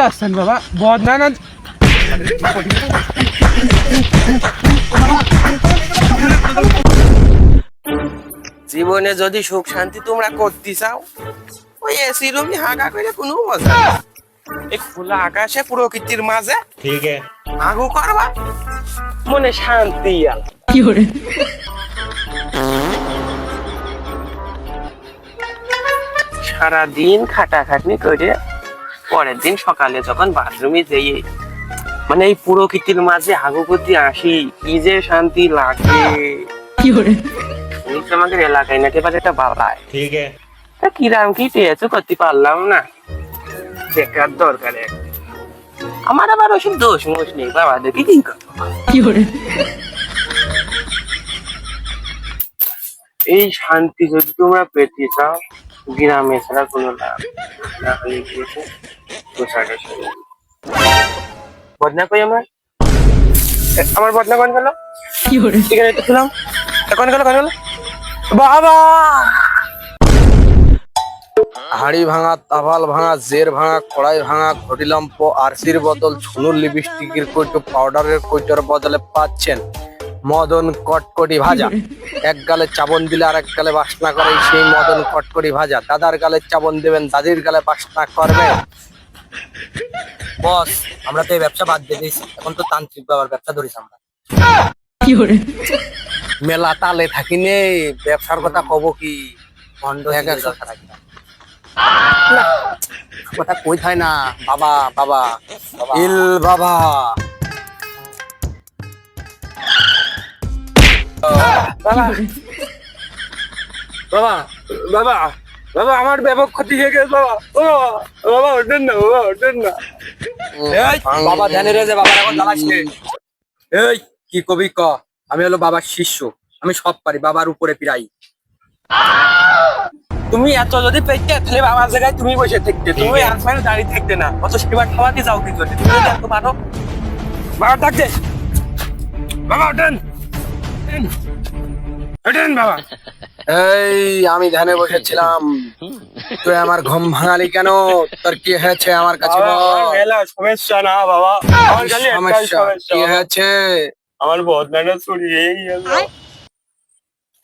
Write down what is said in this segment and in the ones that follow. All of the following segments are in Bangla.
আসছেন বাবা বদনা না জীবনে যদি সুখ শান্তি তোমরা করতে চাও ওই এসি রুমে হাঁকা করে কোনো মজা এই খোলা আকাশে প্রকৃতির মাঝে ঠিক আগু করবা মনে শান্তি কি করে? সারাদিন খাটাখাটনি করে পরের দিন সকালে যখন বাথরুমে যেয়ে মানে এই পুরোকৃতির মাঝে হাগুপতি আসি কি যে শান্তি লাগে। আমাদের এলাকায় নাকি এবার একটা ঠিক আছে। কিরাম কি পেয়েছ করতে পারলাম না। দেখার দরকার আমার আবার ওসব দোষ মোষ নেই বাবা দেখি কি করে? এই শান্তি যদি তোমরা পেতে চাও গ্রামে ছাড়া কোনো লাভ না হলে গিয়েছে। সঙ্গে বদনা কই আমার? আমার বদনা কোন গেল? এখানে তো ছিলাম। কোন গেল কোন গেল? বাবা! হাড়ি ভাঙা তাভাল ভাঙা জের ভাঙা কড়াই ভাঙা ঘটিলাম্প আরসির বদল ছুনুর লিপস্টিকের কইটো পাউডারের কইটোর বদলে পাচ্ছেন। মদন কটকটি ভাজা। এক গালে চাবন দিলে আর এক গালে বাসনা করে সেই মদন কটকটি ভাজা। দাদার গালে চাবন দেবেন দাদির গালে বাসনা করবে। বস আমরা তো এই ব্যবসা বাদ দিয়ে দিয়েছি। এখন তো তান্ত্রিক বাবার ব্যবসা ধরিস আমরা। মেলা তালে থাকি নে ব্যবসার কথা কব কি? থাকি না। না, কথা কই থাই না। বাবা বাবা। ইল বাবা। বাবা। বাবা বাবা বাবা আমার ব্যাপক ক্ষতি হয়ে গেছে বাবা। ও বাবা, বাবা ওঠেন না বাবা ওঠেন না। বাবা ধ্যানে বাবার এখন নে। এই কি কবি ক? আমি হলো বাবার শিষ্য আমি সব পারি বাবার উপরে পিরাই তুমি এত যদি পেতে তাহলে বাবার জায়গায় তুমি বসে থাকতে তুমি আসমানে দাঁড়িয়ে থাকতে না অত সেবা খাওয়াতে যাও কি করতে তুমি যদি এত পারো বাবা ডাকছে বাবা ওঠেন। ওঠেন। বাবা। এই আমি ধ্যানে বসেছিলাম। তুই আমার ঘুম ভাঙালি কেন? তোর কি হয়েছে আমার কাছে বল। সমস্যা না বাবা। সমস্যা কি হয়েছে? আমার বদনাটা ছড়িয়ে গেল।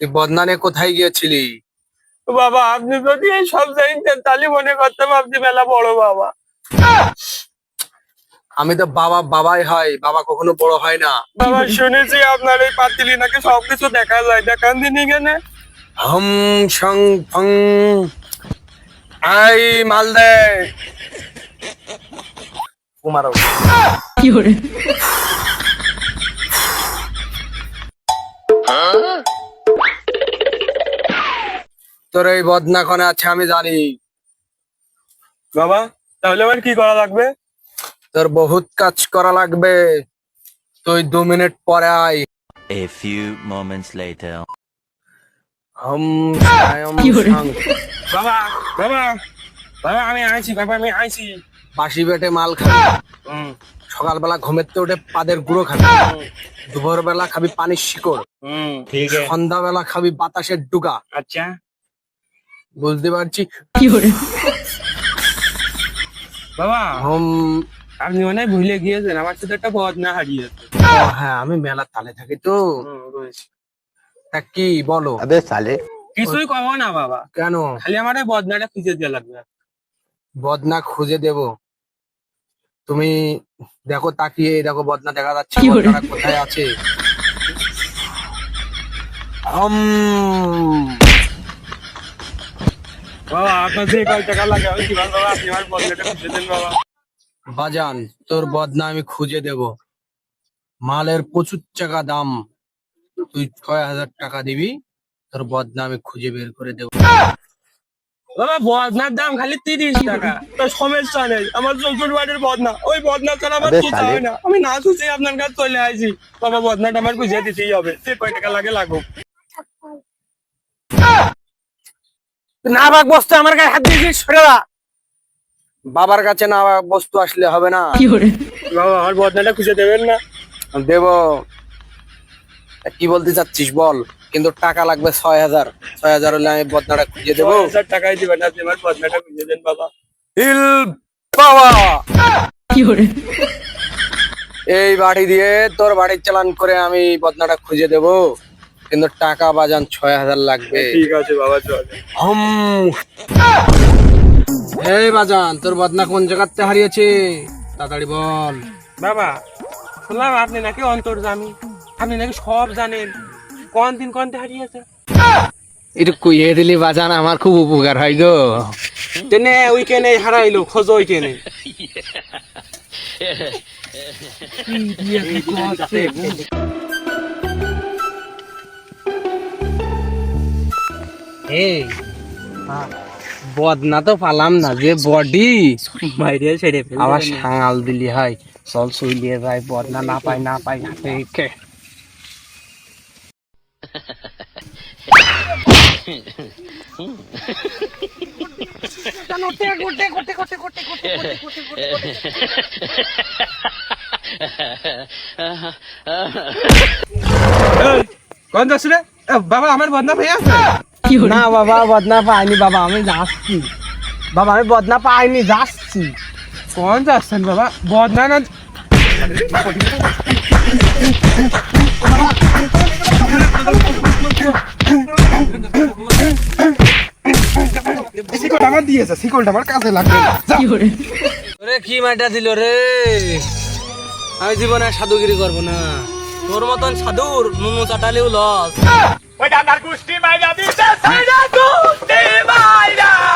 তুই বদনানে কোথায় গিয়েছিলি? বাবা আপনি যদি এই সব জানতেন তাহলে মনে করতাম আপনি মেলা বড় বাবা। আমি তো বাবা বাবাই হয়। বাবা কখনো বড় হয় না। বাবা শুনেছি আপনার এই পাতিলি নাকি সবকিছু দেখা যায়। দেখান দিন এখানে। হম সং ফং। আই মালদে। কুমারও। তোর এই বদনা কোনে আছে আমি জানি। বাবা তাহলে আমার কি করা লাগবে? তোর বহুত কাজ করা লাগবে। তুই দু মিনিট পরে আয়। A few moments later. হম বাবা বাবা বাবা আমি আইছি বাবা আমি আইছি। বাসি পেটে মাল খাবি। সকালবেলা ঘুমের তো উঠে পাদের গুঁড়ো খাবি। দুপুর বেলা খাবি পানির শিকড়। সন্ধ্যাবেলা খাবি বাতাসের ডুকা আচ্ছা। বুঝতে পারছি? কি বাবা। হম আপনি মনে হয় ভুলে গিয়েছেন আমার সাথে একটা বদনা হারিয়েছে ও হ্যাঁ আমি মেলা তালে থাকি তো। তা কি বলো। কিছুই কব না বাবা। কেন? খালি আমার বদনাটা খুঁজে দিয়ে লাগবে। বদনা খুঁজে দেব? তুমি দেখো তাকিয়ে দেখো বদনা দেখা যাচ্ছে বদনাটা কোথায় আছে। বাবা আপনার যে কয় টাকা লাগে আমি কীভাবে বাবা? আপনি আমার বদনাটা খুঁজে দেন বাবা। বাজান তোর বদনা আমি খুঁজে দেব। মালের প্রচুর টাকা দাম। তুই ছয় হাজার টাকা দিবি তোর বদনা আমি খুঁজে বের করে দেবো। বাবা বদনার দাম খালি তিরিশ টাকা। তো সমস্যা নেই আমার বাড়ির বদনা। ওই বদনা ছাড়া আমার চুচা হয় না। আমি না আপনার কাছে চলে আসি বাবা বদনাটা আমার দিতেই হবে। সে কয় টাকা লাগে লাগুক। না বাক বস্তু আমার গায়ে হাত দিয়েছিস সরে। বাবার কাছে না বস্তু আসলে হবে না। বাবা আমার বদনাটা খুঁজে দেবেন না। দেব কি বলতে চাচ্ছিস বল? কিন্তু টাকা লাগবে ছয় হাজার। ছয় হাজার হলে আমি বদনাটা খুঁজে দেবো। টাকাই দিবেন আপনি আমার বদনাটা খুঁজে দেন বাবা। এই বাড়ি দিয়ে তোর বাড়ির চালান করে আমি বদনাটা খুঁজে দেব। কিন্তু টাকা বাজান ছয় হাজার লাগবে। ঠিক আছে বাবা চল। হম। এই বাজান তোর বদনা কোন জায়গাতে হারিয়েছে? তাড়াতাড়ি বল। বাবা শুনলাম আপনি নাকি অন্তর্জামী। আপনি নাকি সব জানেন। কোন দিন কোন হারিয়েছে? একটু কুইয়ে দিলি বাজান আমার খুব উপকার হয় গো। তেনে উইকেনে হারাইলো খোঁজো উইকেনে এই বদনা তো পালাম না যে বডি। বাইরে ছেড়ে আবার সাঙাল দিলি হয় চল শুইলিয়ে যায় বদনা না পাই না পাই দেখে কোন যাচ্ছ রে? বাবা আমার বদনা ভাই আছে না বাবা বদনা পাইনি বাবা আমি যাচ্ছি। বাবা আমি বদনা পাইনি যাচ্ছি। কোন যাচ্ছেন বাবা? বদনা না শিকলটা আমার দিয়েছে শিকলটা আমার কাছে লাগবে। ওরে কি মাইটা দিল রে? আমি জীবনে সাধুগিরি করব না। তোর মতন সাধুর নুনু চাটালেও লস ওই দাদার গুষ্টি মাইরা দিতে গুষ্টি মাইরা।